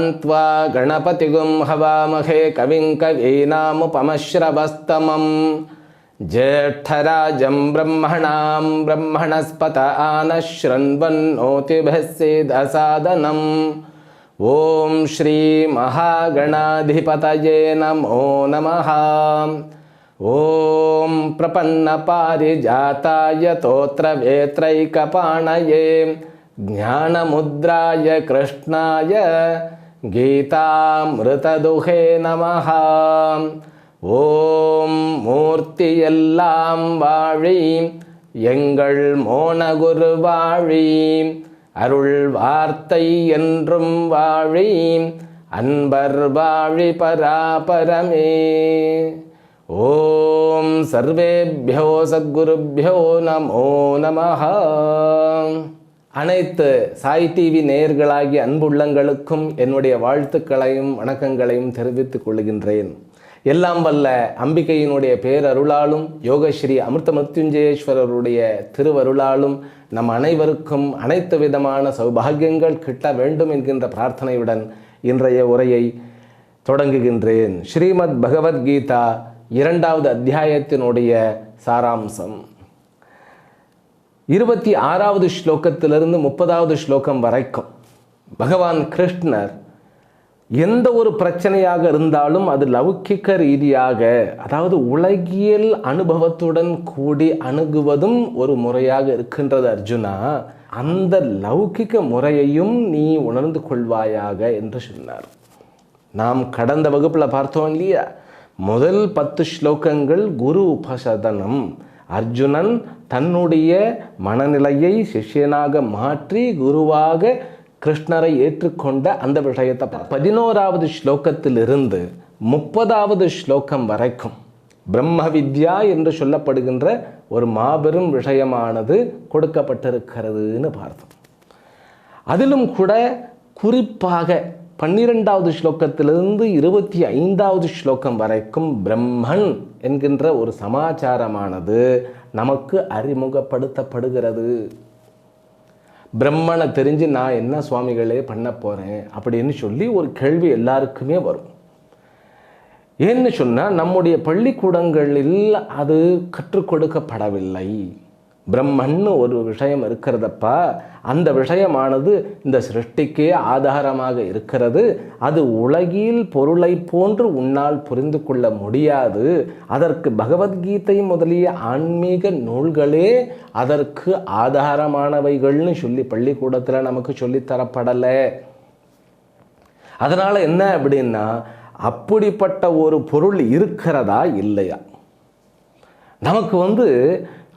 गणानान्त्वा गणपतिगुं हवामहे कविं कवीनामुपमश्रवस्तमं ज्येष्ठराजं ब्रह्मणां ब्रह्मणस्पत आनः शृण्वन्नोतिभिः सीदसादनम् ॐ श्रीमहागणाधिपतये नमो नमः। ॐ प्रपन्नपारिजाताय तोत्रवेत्रैकपाणये ज्ञानमुद्राय कृष्णाय கீதாமிருததுகே நம ஓம் மூர்த்தி எல்லாம் வாழி எங்கள் மோனகுரு வாழி அருள் வார்த்தை என்றும் வாழி அன்பர் வாழி பராபரமே ஓம் சர்வேபியோ சத்குருபியோ நமோ நம அனைத்து சாய் டிவி நேயர்களாகிய அன்புள்ளங்களுக்கும் என்னுடைய வாழ்த்துக்களையும் வணக்கங்களையும் தெரிவித்துக் கொள்கின்றேன். எல்லாம் வல்ல அம்பிகையினுடைய பேரருளாலும் யோகஸ்ரீ அமிர்த மிருத்யுஞ்சயேஸ்வரருடைய திருவருளாலும் நம் அனைவருக்கும் அனைத்து விதமான சௌபாகியங்கள் கிட்ட வேண்டும் என்கின்ற பிரார்த்தனையுடன் இன்றைய உரையை தொடங்குகின்றேன். ஸ்ரீமத் பகவத்கீதா இரண்டாவது அத்தியாயத்தினுடைய சாராம்சம். இருபத்தி ஆறாவது ஸ்லோகத்திலிருந்து முப்பதாவது ஸ்லோகம் வரைக்கும் பகவான் கிருஷ்ணர் எந்த ஒரு பிரச்சனையாக இருந்தாலும் அது லௌகிக்க ரீதியாக அதாவது உலகியல் அனுபவத்துடன் கூடி அணுகுவதும் ஒரு முறையாக இருக்கின்றது அர்ஜுனா. அந்த லௌகிக்க முறையையும் நீ உணர்ந்து கொள்வாயாக என்று சொன்னார். நாம் கடந்த வகுப்பில் பார்த்தோம் இல்லையா? முதல் பத்து ஸ்லோகங்கள் குரு உபசதனம். அர்ஜுனன் தன்னுடைய மனநிலையை சிஷ்யனாக மாற்றி குருவாக கிருஷ்ணரை ஏற்றுக்கொண்ட அந்த விஷயத்தை பதினோராவது ஸ்லோகத்திலிருந்து முப்பதாவது ஸ்லோகம் வரைக்கும் பிரம்ம வித்யா என்று சொல்லப்படுகின்ற ஒரு மாபெரும் விஷயமானது கொடுக்கப்பட்டிருக்கிறதுன்னு பார்த்தோம். அதிலும் கூட குறிப்பாக பன்னிரெண்டாவது ஸ்லோகத்திலிருந்து இருபத்தி ஐந்தாவது ஸ்லோகம் வரைக்கும் பிரம்மன் என்கின்ற ஒரு சமாச்சாரமானது நமக்கு அறிமுகப்படுத்தப்படுகிறது. பிரம்மனை தெரிஞ்சு நான் என்ன சுவாமிகளே பண்ண போகிறேன் அப்படின்னு சொல்லி ஒரு கேள்வி எல்லாருக்குமே வரும். ஏன்னு சொன்னால் நம்முடைய பள்ளிக்கூடங்களில் அது கற்றுக் கொடுக்கப்படவில்லை. பிரம்மன்னு ஒரு விஷயம் இருக்கிறதப்பா அந்த விஷயமானது இந்த சிருஷ்டிக்கே ஆதாரமாக இருக்கிறது. அது உலகில் பொருளை போன்று உன்னால் புரிந்து கொள்ள முடியாது. அதற்கு பகவத்கீதை முதலிய ஆன்மீக நூல்களே அதற்கு ஆதாரமானவைகள்னு சொல்லி பள்ளிக்கூடத்தில் நமக்கு சொல்லித்தரப்படலை அதனால் என்ன அப்படின்னா அப்படிப்பட்ட ஒரு பொருள் இருக்கிறதா இல்லையா? நமக்கு வந்து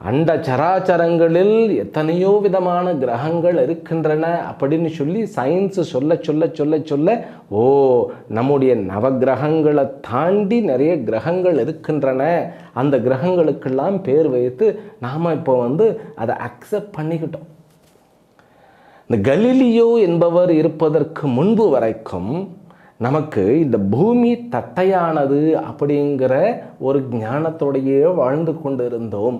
அண்ட சராச்சரங்களில் எத்தனையோ விதமான கிரகங்கள் இருக்கின்றன அப்படின்னு சொல்லி சயின்ஸ் சொல்ல சொல்ல சொல்ல சொல்ல ஓ நம்முடைய நவகிரகங்களை தாண்டி நிறைய கிரகங்கள் இருக்கின்றன. அந்த கிரகங்களுக்கெல்லாம் பேர் வைத்து நாம் இப்போ வந்து அதை அக்செப்ட் பண்ணிக்கிட்டோம். இந்த கலிலியோ என்பவர் இருப்பதற்கு முன்பு வரைக்கும் நமக்கு இந்த பூமி தட்டையானது அப்படிங்கிற ஒரு ஞானத்தோடையே வாழ்ந்து கொண்டு இருந்தோம்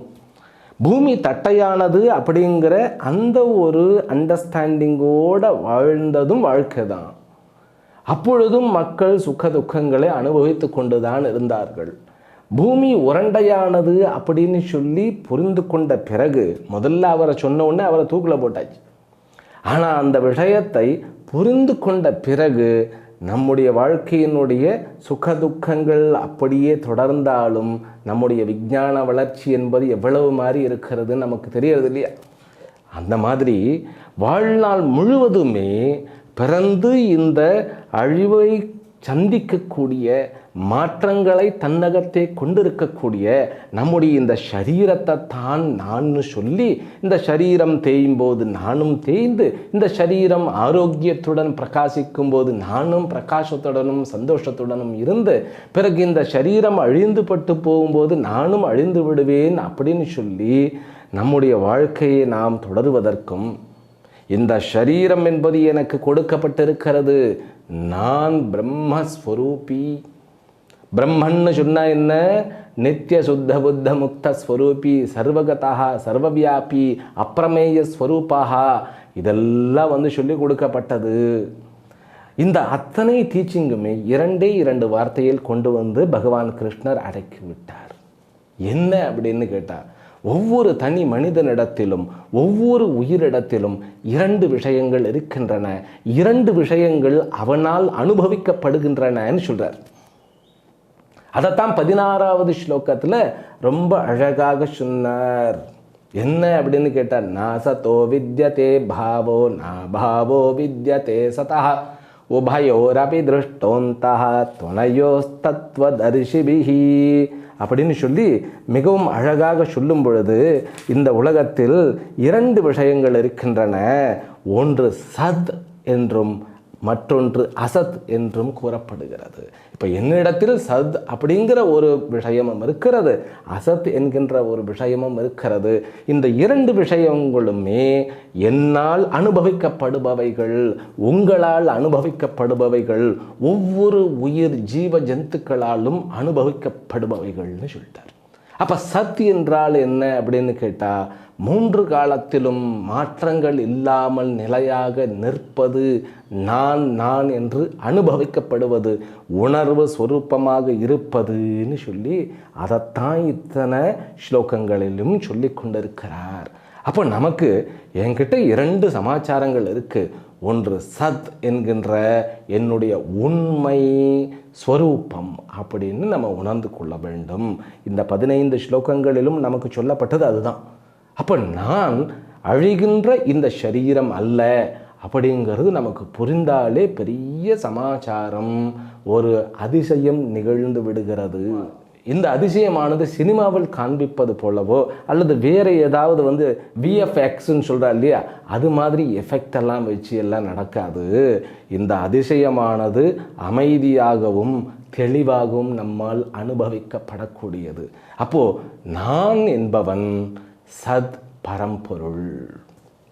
பூமி தட்டையானது அப்படிங்கிற அந்த ஒரு அண்டர்ஸ்டாண்டிங்கோட வாழ்ந்ததும் வாழ்க்கை தான். அப்பொழுதும் மக்கள் சுக துக்கங்களை அனுபவித்து கொண்டு தான் இருந்தார்கள். பூமி உரண்டையானது அப்படின்னு சொல்லி புரிந்து கொண்ட பிறகு முதல்ல அவரை சொன்ன உடனே அவரை தூக்கில் போட்டாச்சு. ஆனால் அந்த விஷயத்தை புரிந்து கொண்ட பிறகு நம்முடைய வாழ்க்கையினுடைய சுக துக்கங்கள் அப்படியே தொடர்ந்தாலும் நம்முடைய விஞ்ஞான வளர்ச்சி என்பது எவ்வளவு மாதிரி இருக்கிறது நமக்கு தெரியறது இல்லையா? அந்த மாதிரி வாழ்நாள் முழுவதுமே பிறந்து இந்த அழிவை சந்திக்கக்கூடிய மாற்றங்களை தன்னகத்தே கொண்டிருக்கக்கூடிய நம்முடைய இந்த சரீரத்தை தான் நான் சொல்லி இந்த சரீரம் தேயும் போது நானும் தேய்ந்து இந்த சரீரம் ஆரோக்கியத்துடன் பிரகாசிக்கும் போது நானும் பிரகாசத்துடனும் சந்தோஷத்துடனும் இருந்து பிறகு இந்த சரீரம் அழிந்து பட்டு போகும்போது நானும் அழிந்து விடுவேன் அப்படின்னு சொல்லி நம்முடைய வாழ்க்கையை நாம் தொடருவதற்கும் இந்த சரீரம் என்பது எனக்கு கொடுக்கப்பட்டிருக்கிறது. நான் பிரம்மஸ்வரூபி. பிரம்மன்னு சொன்னால் என்ன நித்திய சுத்த புத்த முக்த ஸ்வரூபி சர்வகதா சர்வவியாபி அப்பிரமேய ஸ்வரூபாக இதெல்லாம் வந்து சொல்லி கொடுக்கப்பட்டது இந்த அத்தனை டீச்சிங்குமே இரண்டே இரண்டு வார்த்தையில் கொண்டு வந்து பகவான் கிருஷ்ணர் அடக்கி விட்டார் என்ன அப்படின்னு கேட்டார் ஒவ்வொரு தனி மனிதனிடத்திலும் ஒவ்வொரு உயிரிடத்திலும் இரண்டு விஷயங்கள் இருக்கின்றன இரண்டு விஷயங்கள் அவனால் அனுபவிக்கப்படுகின்றனன்னு சொல்கிறார் அதைத்தான் பதினாறாவது ஸ்லோகத்தில் ரொம்ப அழகாக சொன்னார். என்ன அப்படின்னு கேட்டார்? நாசத்தோ வித்யதே பாவோ நா பாவோ வித்யதே சதா உபயோரபி திருஷ்டோந்தா துணையோஸ்தத்வதர்ஷிபிஹி. அப்படின்னு சொல்லி மிகவும் அழகாக சொல்லும் பொழுது இந்த உலகத்தில் இரண்டு விஷயங்கள் இருக்கின்றன. ஒன்று சத் என்றும் மற்றொன்று அசத் என்றும் கூறப்படுகிறது. இப்போ என்னிடத்தில் சத் அப்படிங்கிற ஒரு விஷயமும் இருக்கிறது. அசத் என்கின்ற ஒரு விஷயமும் இருக்கிறது. இந்த இரண்டு விஷயங்களுமே என்னால் அனுபவிக்கப்படுபவைகள் உங்களால் அனுபவிக்கப்படுபவைகள் ஒவ்வொரு உயிர் ஜீவ ஜந்துக்களாலும் அனுபவிக்கப்படுபவைகள்னு சொல்லிட்டார். அப்போ சத் என்றால் என்ன அப்படின்னு கேட்டால் மூன்று காலத்திலும் மாற்றங்கள் இல்லாமல் நிலையாக நிற்பது நான் நான் என்று அனுபவிக்கப்படுவது உணர்வு சொரூபமாக இருப்பதுன்னு சொல்லி அதைத்தான் இத்தனை ஸ்லோகங்களிலும் சொல்லி கொண்டிருக்கிறார். அப்போ நமக்கு என்கிட்ட இரண்டு சமாச்சாரங்கள் இருக்குது ஒன்று சத் என்கின்ற என்னுடைய உண்மை ஸ்வரூபம் அப்படின்னு நம்ம உணர்ந்து கொள்ள வேண்டும். இந்த பதினைந்து ஸ்லோகங்களிலும் நமக்கு சொல்லப்பட்டது அதுதான். அப்போ நான் அழிகின்ற இந்த சரீரம் அல்ல அப்படிங்கிறது நமக்கு புரிந்தாலே பெரிய சமாச்சாரம். ஒரு அதிசயம் நிகழ்ந்து விடுகிறது. இந்த அதிசயமானது சினிமாவில் காண்பிப்பது போலவோ அல்லது வேறு ஏதாவது வந்து விஎஃப்எக்ஸ்ன்னு சொல்கிறா இல்லையா அது மாதிரி எஃபெக்ட் எல்லாம் வச்சு எல்லாம் நடக்காது. இந்த அதிசயமானது அமைதியாகவும் தெளிவாகவும் நம்மால் அனுபவிக்கப்படக்கூடியது. அப்போது நான் என்பவன் சத் பரம்பொருள்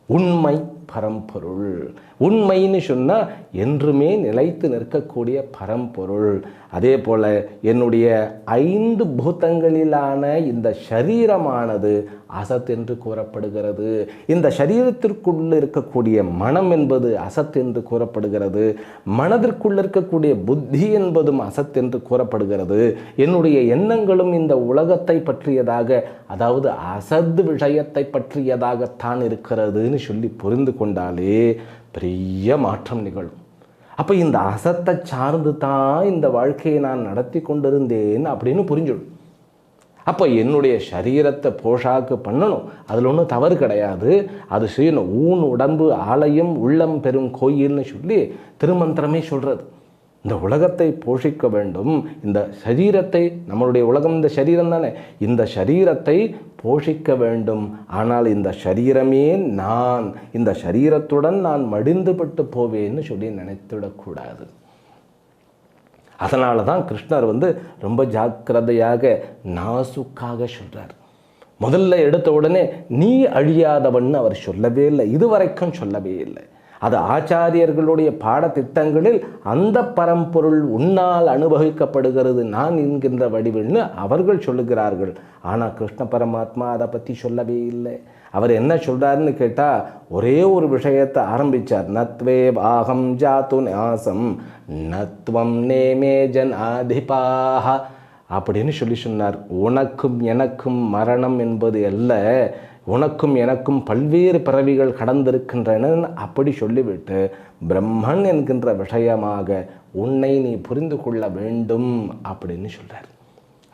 உண்மை பரம்பொருள். உண்மைன்னு சொன்னால் என்றுமே நிலைத்து நிற்கக்கூடிய பரம்பொருள். அதே போல் என்னுடைய ஐந்து பூதங்களிலான இந்த சரீரமானது அசத் என்று கூறப்படுகிறது. இந்த சரீரத்திற்குள்ள இருக்கக்கூடிய மனம் என்பது அசத் என்று கூறப்படுகிறது. மனதிற்குள்ள இருக்கக்கூடிய புத்தி என்பதும் அசத் என்று கூறப்படுகிறது. என்னுடைய எண்ணங்களும் இந்த உலகத்தை பற்றியதாக அதாவது அசத் விஷயத்தை பற்றியதாகத்தான் இருக்கிறதுன்னு சொல்லி புரிந்து கொண்டாலே பெரிய மாற்றம் நிகழும். அப்போ இந்த அசத்தை சார்ந்து தான் இந்த வாழ்க்கையை நான் நடத்தி கொண்டிருந்தேன் அப்படின்னு புரிஞ்சிடும். அப்போ என்னுடைய சரீரத்தை போஷாக்கு பண்ணணும். அதில் ஒன்றும் தவறு கிடையாது. அது செய்யணும். ஊன் உடம்பு ஆலயம் உள்ளம் பெறும் கோயில்னு சொல்லி திருமந்திரமே சொல்கிறது இந்த உலகத்தை போஷிக்க வேண்டும். இந்த சரீரத்தை நம்மளுடைய உலகம் இந்த சரீரம் தானே இந்த சரீரத்தை போஷிக்க வேண்டும். ஆனால் இந்த சரீரமே நான் இந்த சரீரத்துடன் நான் மடிந்துபட்டு போவேன்னு சொல்லி நினைத்துவிடக்கூடாது அதனால தான் கிருஷ்ணர் வந்து ரொம்ப ஜாக்கிரதையாக நாசுக்காக சொல்கிறார் முதல்ல எடுத்த உடனே நீ அழியாதவன் அவர் சொல்லவே இல்லை. இதுவரைக்கும் சொல்லவே இல்லை. அது ஆச்சாரியர்களுடைய பாடத்திட்டங்களில் அந்த பரம்பொருள் உன்னால் அனுபவிக்கப்படுகிறது நான் என்கின்ற வடிவில்னு அவர்கள் சொல்லுகிறார்கள். ஆனால் கிருஷ்ண பரமாத்மா அதை பற்றி சொல்லவே இல்லை. அவர் என்ன சொல்கிறாருன்னு கேட்டால் ஒரே ஒரு விஷயத்தை ஆரம்பித்தார் நத்வே பாகம் ஜாத்து நாசம் நத்வம் நேமே ஜன் ஆதிபாக அப்படின்னு சொல்லி சொன்னார். உனக்கும் எனக்கும் மரணம் என்பது அல்ல. உனக்கும் எனக்கும் பல்வேறு பிறவிகள் கடந்திருக்கின்றன அப்படி சொல்லிவிட்டு பிரம்மன் என்கின்ற விஷயமாக உன்னை நீ புரிந்து கொள்ள வேண்டும் அப்படின்னு சொல்கிறார்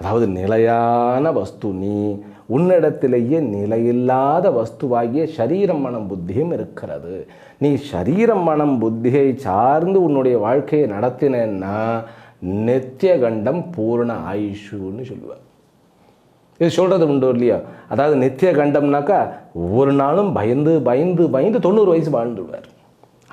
அதாவது நிலையான வஸ்து நீ உன்னிடத்திலேயே நிலையில்லாத வஸ்துவாகிய சரீரம் மனம் புத்தியும் இருக்கிறது. நீ சரீரம் மனம் புத்தியை சார்ந்து உன்னுடைய வாழ்க்கையை நடத்தினேன்னா நித்திய கண்டம் பூர்ண ஆயுஷுன்னு சொல்லுவார். இது சொல்கிறது உண்டு இல்லையா? அதாவது நித்திய கண்டம்னாக்கா ஒவ்வொரு நாளும் பயந்து பயந்து பயந்து தொண்ணூறு வயசு வாழ்ந்துடுவார்.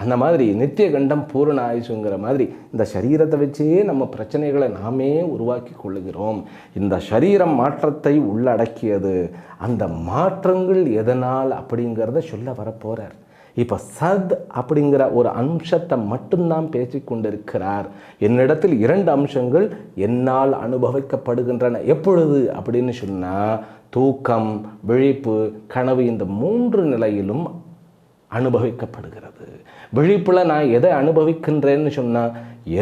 அந்த மாதிரி நித்திய கண்டம் பூரண ஆயுசுங்கிற மாதிரி இந்த சரீரத்தை வச்சே நம்ம பிரச்சனைகளை நாமே உருவாக்கி கொள்ளுகிறோம். இந்த சரீரம் மாற்றத்தை உள்ளடக்கியது. அந்த மாற்றங்கள் எதனால் அப்படிங்கிறத சொல்ல வரப்போகிறார் இப்போ சத் அப்படிங்கிற ஒரு அம்சத்தை மட்டும்தான் பேசி கொண்டிருக்கிறார். என்னிடத்தில் இரண்டு அம்சங்கள் என்னால் அனுபவிக்கப்படுகின்றன. எப்பொழுது அப்படின்னு சொன்னால் தூக்கம் விழிப்பு கனவு இந்த மூன்று நிலையிலும் அனுபவிக்கப்படுகிறது. விழிப்பில் நான் எதை அனுபவிக்கின்றேன்னு சொன்னால்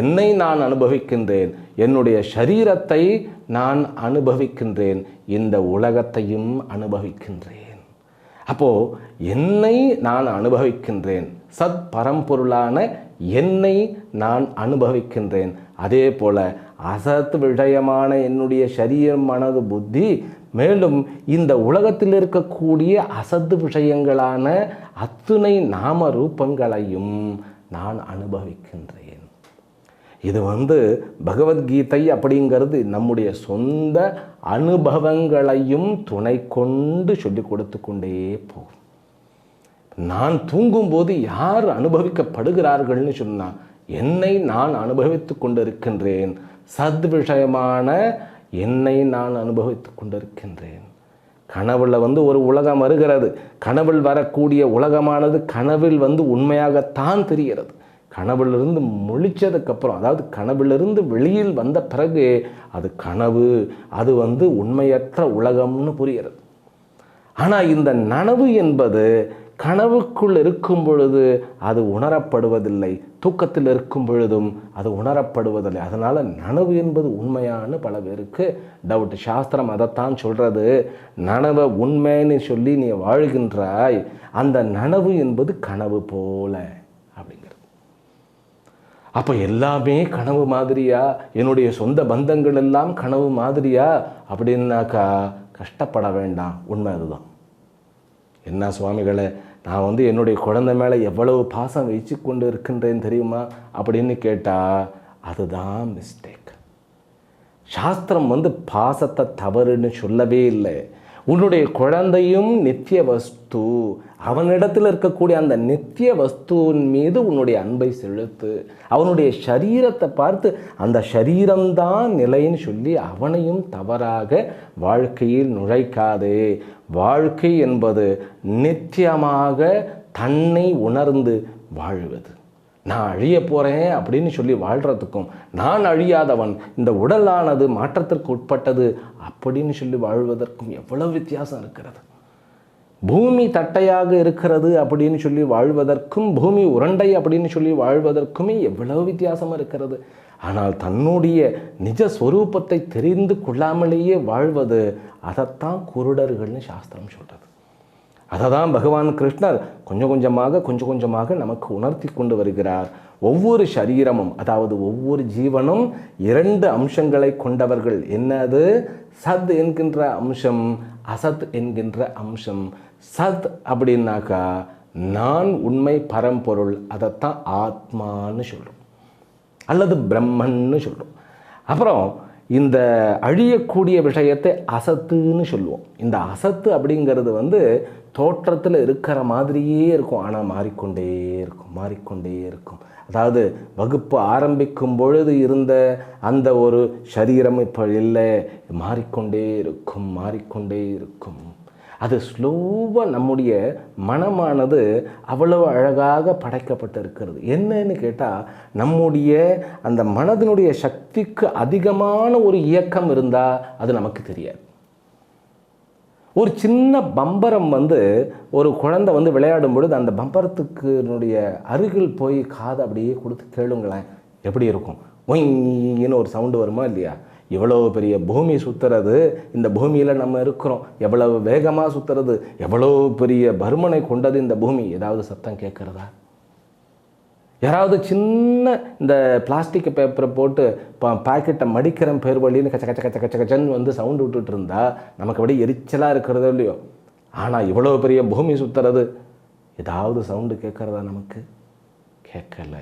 என்னை நான் அனுபவிக்கின்றேன் என்னுடைய சரீரத்தை நான் அனுபவிக்கின்றேன் இந்த உலகத்தையும் அனுபவிக்கின்றேன். அப்போது என்னை நான் அனுபவிக்கின்றேன். சத் பரம்பொருளான என்னை நான் அனுபவிக்கின்றேன். அதே போல் அசத் விஷயமான என்னுடைய சரீரம் மனது புத்தி மேலும் இந்த உலகத்தில் இருக்கக்கூடிய அசத்து விஷயங்களான அத்துணை நாம ரூபங்களையும் நான் அனுபவிக்கின்றேன். இது வந்து பகவத்கீதை அப்படிங்கிறது நம்முடைய சொந்த அனுபவங்களையும் துணை கொண்டு சொல்லி கொடுத்து கொண்டே போகும். நான் தூங்கும்போது யார் அனுபவிக்கப்படுகிறார்கள்னு சொன்னால் என்னை நான் அனுபவித்து கொண்டிருக்கின்றேன். சத் விஷயமான என்னை நான் அனுபவித்து கொண்டிருக்கின்றேன். கனவுல வந்து ஒரு உலகம் வருகிறது. கனவில் வரக்கூடிய உலகமானது கனவில் வந்து உண்மையாகத்தான் தெரிகிறது. கனவுலிருந்து முழிச்சதுக்கப்புறம் அதாவது கனவிலிருந்து வெளியில் வந்த பிறகு அது கனவு அது வந்து உண்மையற்ற உலகம்னு புரிகிறது. ஆனால் இந்த நனவு என்பது கனவுக்குள் இருக்கும் பொழுது அது உணரப்படுவதில்லை தூக்கத்தில் இருக்கும் பொழுதும் அது உணரப்படுவதில்லை. அதனால் நனவு என்பது உண்மையானு பல பேருக்கு டவுட் சாஸ்திரம் அதைத்தான் சொல்கிறது நனவை உண்மைன்னு சொல்லி நீ வாழ்கின்றாய் அந்த நனவு என்பது கனவு போல. அப்போ எல்லாமே கனவு மாதிரியா? என்னுடைய சொந்த பந்தங்கள் எல்லாம் கனவு மாதிரியா? அப்படின்னாக்கா கஷ்டப்பட வேண்டாம். உண்மை அதுதான். என்ன சுவாமிகளை நான் வந்து என்னுடைய குழந்தை மேலே எவ்வளவு பாசம் வச்சு கொண்டு இருக்கின்றேன் தெரியுமா? அப்படின்னு கேட்டால் அதுதான் மிஸ்டேக் சாஸ்திரம் வந்து பாசத்தை தவறுன்னு சொல்லவே இல்லை. உன்னுடைய குழந்தையும் நித்திய வஸ்து. அவனிடத்தில் இருக்கக்கூடிய அந்த நித்திய வஸ்துவின் மீது உன்னுடைய அன்பை செலுத்து. அவனுடைய சரீரத்தை பார்த்து அந்த சரீரம்தான் நிலைன்னு சொல்லி அவனையும் தவறாக வாழ்க்கையில் நுழைக்காதே. வாழ்க்கை என்பது நித்தியமாக தன்னை உணர்ந்து வாழ்வது. நான் அழிய போகிறேன் அப்படின்னு சொல்லி வாழ்கிறதுக்கும் நான் அழியாதவன் இந்த உடலானது மாற்றத்திற்கு உட்பட்டது அப்படின்னு சொல்லி வாழ்வதற்கும் எவ்வளவு வித்தியாசம் இருக்கிறது. பூமி தட்டையாக இருக்கிறது அப்படின்னு சொல்லி வாழ்வதற்கும் பூமி உருண்டை அப்படின்னு சொல்லி வாழ்வதற்குமே எவ்வளவு வித்தியாசம் இருக்கிறது. ஆனால் தன்னுடைய நிஜ ஸ்வரூபத்தை தெரிந்து கொள்ளாமலேயே வாழ்வது அதைத்தான் குருடர்கள்னு சாஸ்திரம் சொல்கிறது அதை தான் பகவான் கிருஷ்ணர் கொஞ்சம் கொஞ்சமாக கொஞ்சம் கொஞ்சமாக நமக்கு உணர்த்தி கொண்டு வருகிறார். ஒவ்வொரு சரீரமும் அதாவது ஒவ்வொரு ஜீவனும் இரண்டு அம்சங்களை கொண்டவர்கள். என்னது? சத் என்கின்ற அம்சம் அசத் என்கின்ற அம்சம். சத் அப்படின்னாக்கா நான் உண்மை பரம்பொருள் அதைத்தான் ஆத்மான்னு சொல்கிறோம் அல்லது பிரம்மன்னு சொல்கிறோம் அப்புறம் இந்த அழியக்கூடிய விஷயத்தை அசத்துன்னு சொல்லுவோம். இந்த அசத்து அப்படிங்கிறது வந்து தோற்றத்தில் இருக்கிற மாதிரியே இருக்கும். ஆனால் மாறிக்கொண்டே இருக்கும் மாறிக்கொண்டே இருக்கும். அதாவது வகுப்பு ஆரம்பிக்கும் பொழுது இருந்த அந்த ஒரு சரீரம் இப்போ இல்லை. மாறிக்கொண்டே இருக்கும் மாறிக்கொண்டே இருக்கும். அது ஸ்லோவாக நம்முடைய மனமானது அவ்வளவு அழகாக படைக்கப்பட்டிருக்கிறது. என்னன்னு கேட்டால் நம்முடைய அந்த மனதினுடைய சக்திக்கு அதிகமான ஒரு இயக்கம் இருந்தால் அது நமக்கு தெரியாது. ஒரு சின்ன பம்பரம் வந்து ஒரு குழந்தை வந்து விளையாடும் பொழுது அந்த பம்பரத்துக்குனுடைய அருகில் போய் காதை அப்படியே கொடுத்து கேளுங்களேன். எப்படி இருக்கும்? ஒயின்னு ஒரு சவுண்டு வருமா இல்லையா? எவ்வளோ பெரிய பூமி சுற்றுறது இந்த பூமியில் நம்ம இருக்கிறோம். எவ்வளவு வேகமாக சுற்றுறது எவ்வளோ பெரிய பருமனை கொண்டது இந்த பூமி. ஏதாவது சத்தம் கேட்குறதா? யாராவது சின்ன இந்த பிளாஸ்டிக் பேப்பரை போட்டு பா பாக்கெட்டை மடிக்கிற பேர் வழின்னு கச்ச கச்ச கச்ச கச்ச கச்சன்னு வந்து சவுண்டு விட்டுட்டு இருந்தா நமக்கு அப்படியே எரிச்சலாக இருக்கிறதோ இல்லையோ? ஆனால் இவ்வளோ பெரிய பூமி சுற்றுறது ஏதாவது சவுண்டு கேட்குறதா நமக்கு? கேட்கல.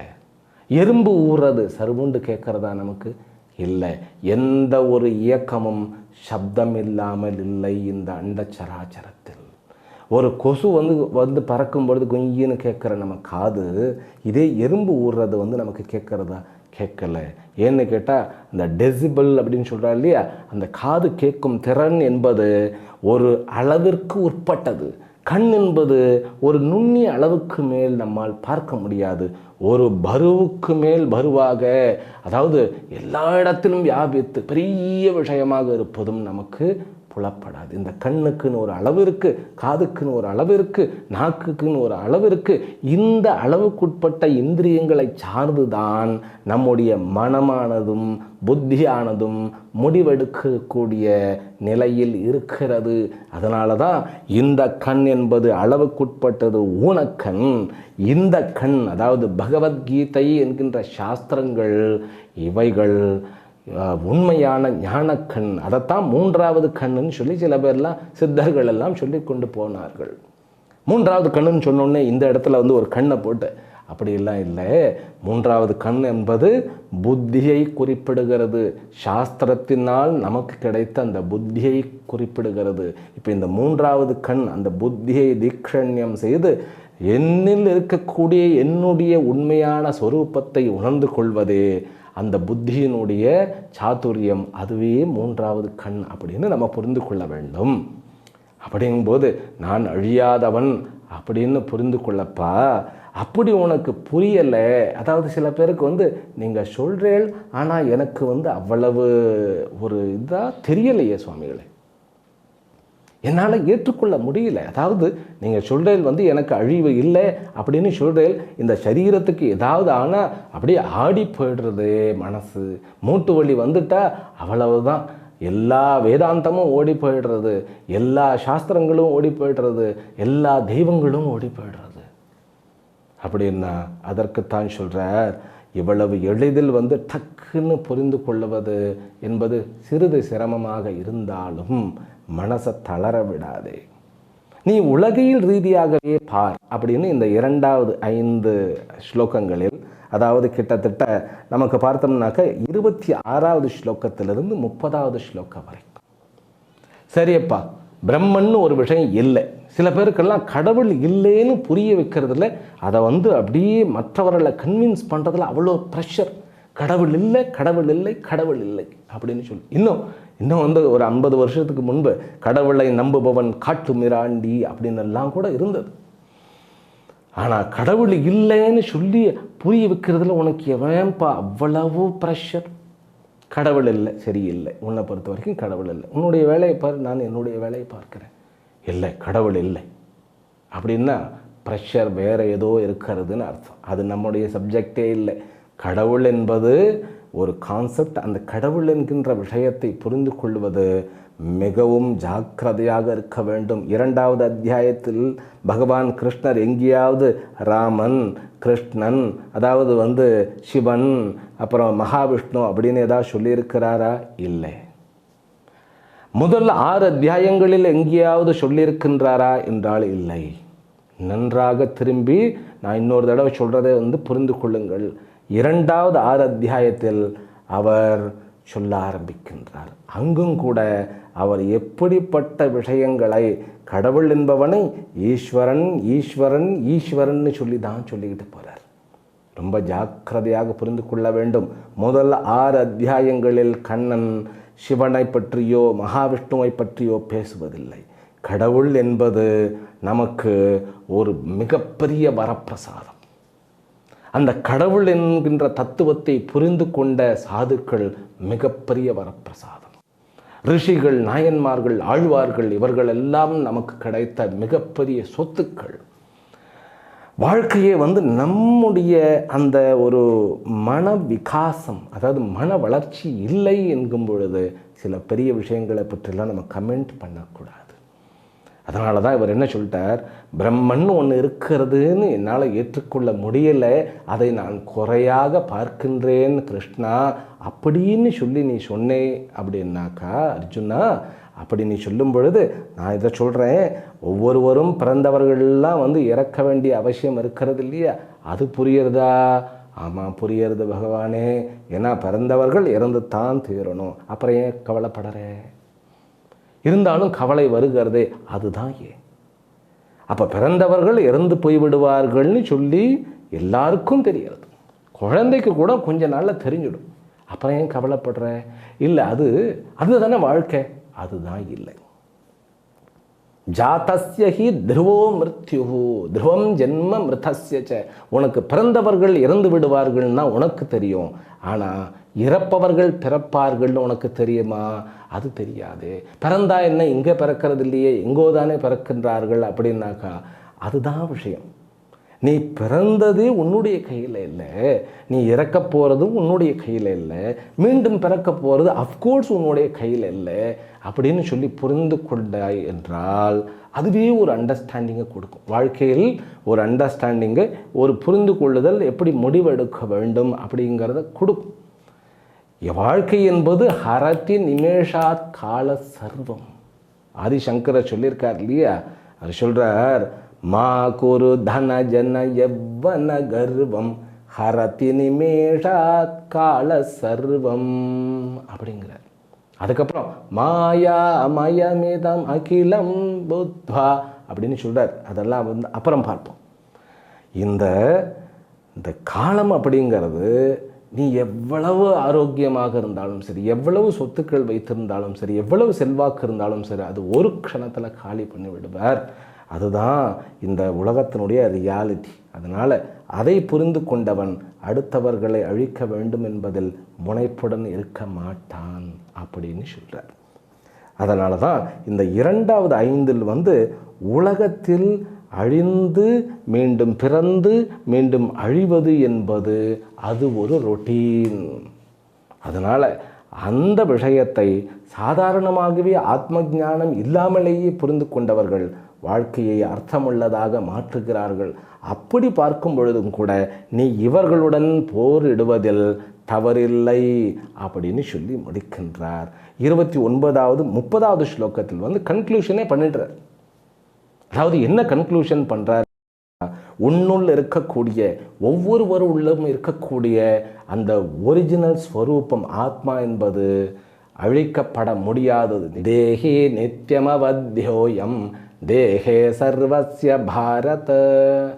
எறும்பு ஊறுறது சருவுண்டு கேட்குறதா நமக்கு? இல்லை. எந்த ஒரு இயக்கமும் சப்தம் இல்லாமல் இல்லை இந்த அண்ட சராச்சரத்தில் ஒரு கொசு வந்து வந்து பறக்கும் பொழுது குஞ்சின்னு கேட்குற நம்ம காது இதே எறும்பு ஊறுறது வந்து நமக்கு கேட்குறதா? கேட்கல. ஏன்னு கேட்டால் அந்த டெசிபிள் அப்படின்னு சொல்கிறா இல்லையா? அந்த காது கேட்கும் திறன் என்பது ஒரு அளவிற்கு உட்பட்டது. கண் என்பது ஒரு நுண்ணிய அளவுக்கு மேல் நம்மால் பார்க்க முடியாது. ஒரு பருவுக்கு மேல் பருவாக அதாவது எல்லா இடத்திலும் வியாபித்து பெரிய விஷயமாக இருப்பதும் நமக்கு புலப்படாது. இந்த கண்ணுக்குன்னு ஒரு அளவு இருக்குது காதுக்குன்னு ஒரு அளவு இருக்குது நாக்குக்குன்னு ஒரு அளவு இருக்குது இந்த அளவுக்குட்பட்ட இந்திரியங்களை சார்ந்துதான் நம்முடைய மனமானதும் புத்தியானதும் முடிவெடுக்கக்கூடிய நிலையில் இருக்கிறது. அதனால தான் இந்த கண் என்பது அளவுக்குட்பட்டது ஊனக்கண். இந்த கண் அதாவது பகவத்கீதை என்கின்ற சாஸ்திரங்கள் இவைகள் உண்மையான ஞானக்கண். அதைத்தான் மூன்றாவது கண்ணுன்னு சொல்லி சில பேர்லாம் சித்தர்கள் எல்லாம் சொல்லி கொண்டு போனார்கள். மூன்றாவது கண்ணுன்னு சொன்னோடனே இந்த இடத்துல வந்து ஒரு கண்ணை போட்டு அப்படியெல்லாம் இல்லை. மூன்றாவது கண் என்பது புத்தியை குறிப்பிடுகிறது. சாஸ்திரத்தினால் நமக்கு கிடைத்த அந்த புத்தியை குறிப்பிடுகிறது. இப்போ இந்த மூன்றாவது கண் அந்த புத்தியை தீக்ஷண்யம் செய்து என்னில் இருக்கக்கூடிய என்னுடைய உண்மையான சொரூபத்தை உணர்ந்து கொள்வதே அந்த புத்தியினுடைய சாதுரியம் அதுவே மூன்றாவது கண் அப்படின்னு நம்ம புரிந்து கொள்ள வேண்டும். அப்படிங்கும்போது நான் அழியாதவன் அப்படின்னு புரிந்து கொள்ளப்பா. அப்படி உனக்கு புரியலை. அதாவது சில பேருக்கு வந்து நீங்கள் சொல்கிறேள் ஆனால் எனக்கு வந்து அவ்வளவு ஒரு இதாக தெரியலையே சுவாமிகளே. என்னால் ஏற்றுக்கொள்ள முடியல. அதாவது நீங்கள் சொல்கிறேன் வந்து எனக்கு அழிவு இல்லை அப்படின்னு சொல்கிறேன் இந்த சரீரத்துக்கு ஏதாவது ஆனால் அப்படியே ஆடி போயிடுறது மனசு. மூட்டு வலி வந்துட்டால் அவ்வளவுதான். எல்லா வேதாந்தமும் ஓடி போயிடுறது. எல்லா சாஸ்திரங்களும் ஓடி போயிடுறது. எல்லா தெய்வங்களும் ஓடி போயிடுறது. அப்படின்னா அதற்குத்தான் சொல்கிறார் இவ்வளவு எளிதில் வந்து டக்குன்னு புரிந்து கொள்வது என்பது சிறிது சிரமமாக இருந்தாலும் மனசை தளர விடாதே. நீ உலகியல் ரீதியாகவே பார் அப்படின்னு இந்த இரண்டாவது ஐந்து ஸ்லோகங்களில் அதாவது கிட்டத்தட்ட நமக்கு பார்த்தோம்னாக்க இருபத்தி ஆறாவது ஸ்லோகத்திலிருந்து முப்பதாவது ஸ்லோகம் வரைக்கும். சரியப்பா பிரம்மன்னு ஒரு விஷயம் இல்லை. சில பேருக்கெல்லாம் கடவுள் இல்லைன்னு புரிய வைக்கிறதுல அதை வந்து அப்படியே மற்றவர்களை கன்வின்ஸ் பண்ணுறதுல அவ்வளோ ப்ரெஷர் கடவுள் இல்லை கடவுள் இல்லை கடவுள் இல்லை அப்படின்னு சொல்லி. இன்னும் இன்னும் வந்து ஒரு ஐம்பது வருஷத்துக்கு முன்பு கடவுளை நம்புபவன் காட்டு மிராண்டி அப்படின்னு எல்லாம் கூட இருந்தது. ஆனால் கடவுள் இல்லைன்னு சொல்லி புரிய வைக்கிறதுல உனக்கு எவன்பா அவ்வளவு ப்ரெஷர் கடவுள் இல்லை சரியில்லை. உன்னை பொறுத்த வரைக்கும் கடவுள் இல்லை. உன்னுடைய வேலையை பார் நான் என்னுடைய வேலையை பார்க்குறேன். இல்லை கடவுள் இல்லை. அப்படின்னா ப்ரெஷர் வேறு ஏதோ இருக்கிறதுன்னு அர்த்தம். அது நம்முடைய சப்ஜெக்டே இல்லை. கடவுள் என்பது ஒரு கான்செப்ட் அந்த கடவுள் என்கின்ற விஷயத்தை புரிந்து கொள்வது மிகவும் ஜாக்கிரதையாக இருக்க வேண்டும். இரண்டாவது அத்தியாயத்தில் பகவான் கிருஷ்ணர் எங்கேயாவது ராமன் கிருஷ்ணன் அதாவது வந்து சிவன் அப்புறம் மகாவிஷ்ணு அப்படின்னு ஏதாவது சொல்லியிருக்கிறாரா? இல்லை. முதல் ஆறு அத்தியாயங்களில் எங்கேயாவது சொல்லியிருக்கின்றாரா என்றால் இல்லை. நன்றாக திரும்பி நான் இன்னொரு தடவை சொல்கிறதை வந்து புரிந்து கொள்ளுங்கள் இரண்டாவது ஆறு அத்தியாயத்தில் அவர் சொல்ல ஆரம்பிக்கின்றார். அங்கும் கூட அவர் எப்படிப்பட்ட விஷயங்களை கடவுள் என்பவனை ஈஸ்வரன் ஈஸ்வரன் ஈஸ்வரன்னு சொல்லி தான் சொல்லிக்கிட்டு போகிறார் ரொம்ப ஜாக்கிரதையாக புரிந்து கொள்ள வேண்டும். முதல் ஆறு அத்தியாயங்களில் கண்ணன் சிவனை பற்றியோ மகாவிஷ்ணுவை பற்றியோ பேசுவதில்லை. கடவுள் என்பது நமக்கு ஒரு மிகப்பெரிய வரப்பிரசாதம். அந்த கடவுள் என்கின்ற தத்துவத்தை புரிந்து கொண்ட சாதுக்கள் மிகப்பெரிய வரப்பிரசாதம். ரிஷிகள் நாயன்மார்கள் ஆழ்வார்கள் இவர்கள் எல்லாம் நமக்கு கிடைத்த மிகப்பெரிய சொத்துக்கள். வாழ்க்கையே வந்து நம்முடைய அந்த ஒரு மன விகாசம் அதாவது மன வளர்ச்சி இல்லை என்கும் பொழுது சில பெரிய விஷயங்களை பற்றிலாம் நம்ம கமெண்ட் பண்ணக்கூடாது. அதனால தான் இவர் என்ன சொல்லிட்டார்? பிரம்மன் ஒன்று இருக்கிறதுன்னு என்னால் ஏற்றுக்கொள்ள முடியலை அதை நான் குறையாக பார்க்கின்றேன் கிருஷ்ணா. அப்படின்னு சொல்லி நீ சொன்னே அப்படின்னாக்கா அர்ஜுனா அப்படி நீ சொல்லும் பொழுது நான் இதை சொல்கிறேன் ஒவ்வொருவரும் பிறந்தவர்கள்லாம் வந்து இறக்க வேண்டிய அவசியம் இருக்கிறது இல்லையா? அது புரியுறதா ஆமாம் புரியறது பகவானே. ஏன்னா பிறந்தவர்கள் இறந்து தான் தீரணும். அப்புறம் ஏன் கவலைப்படுறேன் இருந்தாலும் கவலை வருகிறதே அதுதான் ஏன்? அப்போ பிறந்தவர்கள் இறந்து போய்விடுவார்கள்னு சொல்லி எல்லாருக்கும் தெரியாது. குழந்தைக்கு கூட கொஞ்ச நாளில் தெரிஞ்சிடும். அப்புறம் ஏன் கவலைப்படுற இல்லை அது அதுதானே வாழ்க்கை? அதுதான் இல்லை. ஜாத்தஸ்ய ஹி த்ருவோ மிருத்யு த்ருவம் ஜென்ம மிருதஸ்ய உனக்கு பிறந்தவர்கள் இறந்து விடுவார்கள்னா உனக்கு தெரியும். ஆனால் இறப்பவர்கள் பிறப்பார்கள்னு உனக்கு தெரியுமா? அது தெரியாது. பிறந்தா என்ன இங்கே பிறக்கிறது இல்லையே எங்கோ தானே பிறக்கின்றார்கள் அப்படின்னாக்கா அதுதான் விஷயம். நீ பிறந்தது உன்னுடைய கையில் இல்லை. நீ இறக்க போகிறதும் உன்னுடைய கையில் இல்லை. மீண்டும் பிறக்க போகிறது அஃப்கோர்ஸ் உன்னுடைய கையில் இல்லை. அப்படின்னு சொல்லி புரிந்து கொண்டாய் என்றால் அதுவே ஒரு அண்டர்ஸ்டாண்டிங்கை கொடுக்கும். வாழ்க்கையில் ஒரு அண்டர்ஸ்டாண்டிங்கை ஒரு புரிந்து கொள்ளுதல் எப்படி முடிவெடுக்க வேண்டும் அப்படிங்கிறத கொடுக்கும். வாழ்க்கை என்பது ஹரத்தி நிமேஷாத் கால சர்வம். ஆதிசங்கர சொல்லியிருக்கார் இல்லையா? அவர் சொல்கிறார் மா குரு தன ஜன எவ்வன கர்வம் ஹரதி நிமேஷாத் கால சர்வம் அப்படிங்கிறார். அதுக்கப்புறம் மாயா மயமிதம் அகிலம் புத்வா அப்படின்னு சொல்கிறார் அதெல்லாம் வந்து அப்புறம் பார்ப்போம். இந்த இந்த காலம் அப்படிங்கிறது நீ எவ்வளவு ஆரோக்கியமாக இருந்தாலும் சரி எவ்வளவு சொத்துக்கள் வைத்திருந்தாலும் சரி எவ்வளவு செல்வாக்கு இருந்தாலும் சரி அது ஒரு க்ஷணத்தில் காலி பண்ணி விடுவார். அதுதான் இந்த உலகத்தினுடைய ரியாலிட்டி அதனால் அதை புரிந்து கொண்டவன் அடுத்தவர்களை அழிக்க வேண்டும் என்பதில் முனைப்புடன் இருக்க மாட்டான் அப்படின்னு சொல்கிறார் அதனால தான் இந்த இரண்டாவது ஐந்தில் வந்து உலகத்தில் அழிந்து மீண்டும் பிறந்து மீண்டும் அழிவது என்பது அது ஒரு ரொட்டீன் அதனால் அந்த விஷயத்தை சாதாரணமாகவே ஆத்ம ஞானம் இல்லாமலேயே புரிந்து கொண்டவர்கள் வாழ்க்கையை அர்த்தமுள்ளதாக மாற்றுகிறார்கள். அப்படி பார்க்கும் பொழுதும் கூட நீ இவர்களுடன் போரிடுவதில் தவறில்லை அப்படின்னு சொல்லி முடிக்கின்றார். இருபத்தி ஒன்பதாவது முப்பதாவது ஸ்லோகத்தில் வந்து கன்க்ளூஷனே பண்ணிடுறார். அதாவது என்ன கன்க்ளூஷன் பண்ணுறார் உன்னுள் இருக்கக்கூடிய ஒவ்வொருவர் உள்ளும் இருக்கக்கூடிய அந்த ஒரிஜினல் ஸ்வரூபம் ஆத்மா என்பது அழிக்கப்பட முடியாதது. தேகே நித்தியமவத்தியோயம் தேகே சர்வசிய பாரத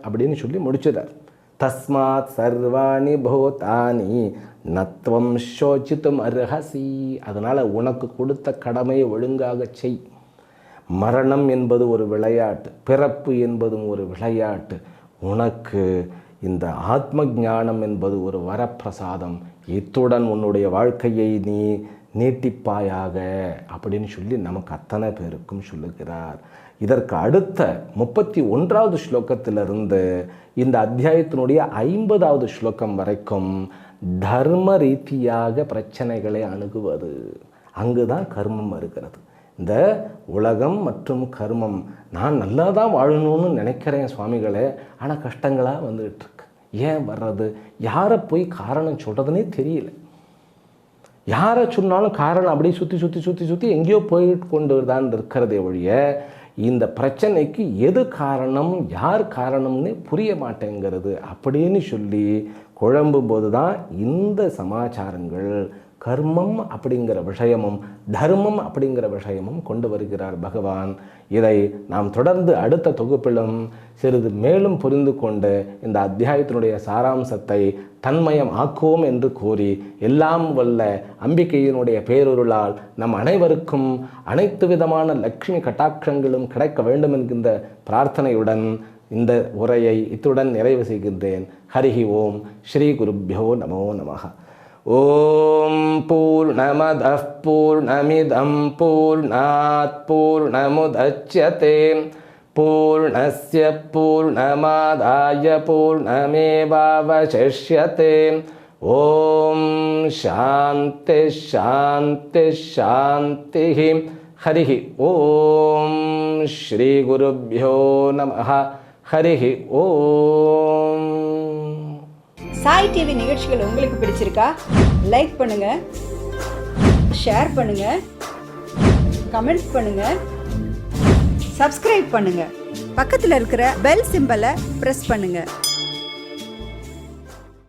அப்படின்னு சொல்லி முடிச்சிடார் தஸ்மாத் சர்வாணி பூதானி நத்வம் சோச்சித்தும் அருகசி அதனால் உனக்கு கொடுத்த கடமையை ஒழுங்காக செய். மரணம் என்பது ஒரு விளையாட்டு பிறப்பு என்பதும் ஒரு விளையாட்டு. உனக்கு இந்த ஆத்ம ஞானம் என்பது ஒரு வரப்பிரசாதம். இத்துடன் உன்னுடைய வாழ்க்கையை நீ நீட்டிப்பாயாக அப்படின்னு சொல்லி நமக்கு அத்தனை பேருக்கும் சொல்லுகிறார். இதற்கு அடுத்த முப்பத்தி ஒன்றாவது ஸ்லோகத்திலிருந்து இந்த அத்தியாயத்தினுடைய ஐம்பதாவது ஸ்லோகம் வரைக்கும் தர்ம ரீதியாக பிரச்சனைகளை அணுகுவது. அங்கு தான் கர்மம் இருக்கிறது. இந்த உலகம் மற்றும் கர்மம் நான் நல்லா தான் வாழணும்னு நினைக்கிறேன் சுவாமிகளே ஆனால் கஷ்டங்களாக வந்துகிட்டு இருக்கு ஏன் வர்றது? யாரை போய் காரணம் சொல்கிறதுனே தெரியல. யாரை சொன்னாலும் காரணம் அப்படியே சுற்றி சுற்றி சுற்றி சுற்றி எங்கேயோ போயிட்டு கொண்டு தான் இருக்கிறதே ஒழிய இந்த பிரச்சனைக்கு எது காரணம் யார் காரணம்னு புரிய மாட்டேங்கிறது அப்படின்னு சொல்லி குழம்பும் போது தான் இந்த சமாச்சாரங்கள் கர்மம் அப்படிங்கிற விஷயமும் தர்மம் அப்படிங்கிற விஷயமும் கொண்டு வருகிறார் பகவான். இதை நாம் தொடர்ந்து அடுத்த தொகுப்பிலும் சிறிது மேலும் புரிந்து கொண்டு இந்த அத்தியாயத்தினுடைய சாராம்சத்தை தன்மயம் ஆக்குவோம் என்று கூறி எல்லாம் வல்ல அம்பிகையினுடைய பேரொருளால் நம் அனைவருக்கும் அனைத்து விதமான லக்ஷ்மி கட்டாட்சங்களும் கிடைக்க வேண்டும் என்கின்ற பிரார்த்தனையுடன் இந்த உரையை இத்துடன் நிறைவு செய்கின்றேன் ஹரிஹி ஓம் ஸ்ரீ குருப்பியோ நமோ நமः ॐ पूर्णमदः पूर्णमिदं पूर्णात् पूर्णमुदच्यते पूर्णस्य पूर्णमादाय पूर्णमेवावशिष्यते ॐ शान्तिः शान्तिः शान्तिः ஹரிஹி ஓம் ஸ்ரீ குருப்பியோ நம ஹரிஹி ஓம். சாய் டிவி நிகழ்ச்சிகள் உங்களுக்கு பிடிச்சிருக்கா? லைக் பண்ணுங்க ஷேர் பண்ணுங்க கமெண்ட்ஸ் பண்ணுங்க சப்ஸ்கிரைப் பண்ணுங்க. பக்கத்தில் இருக்கிற பெல் சிம்பலை ப்ரெஸ் பண்ணுங்க.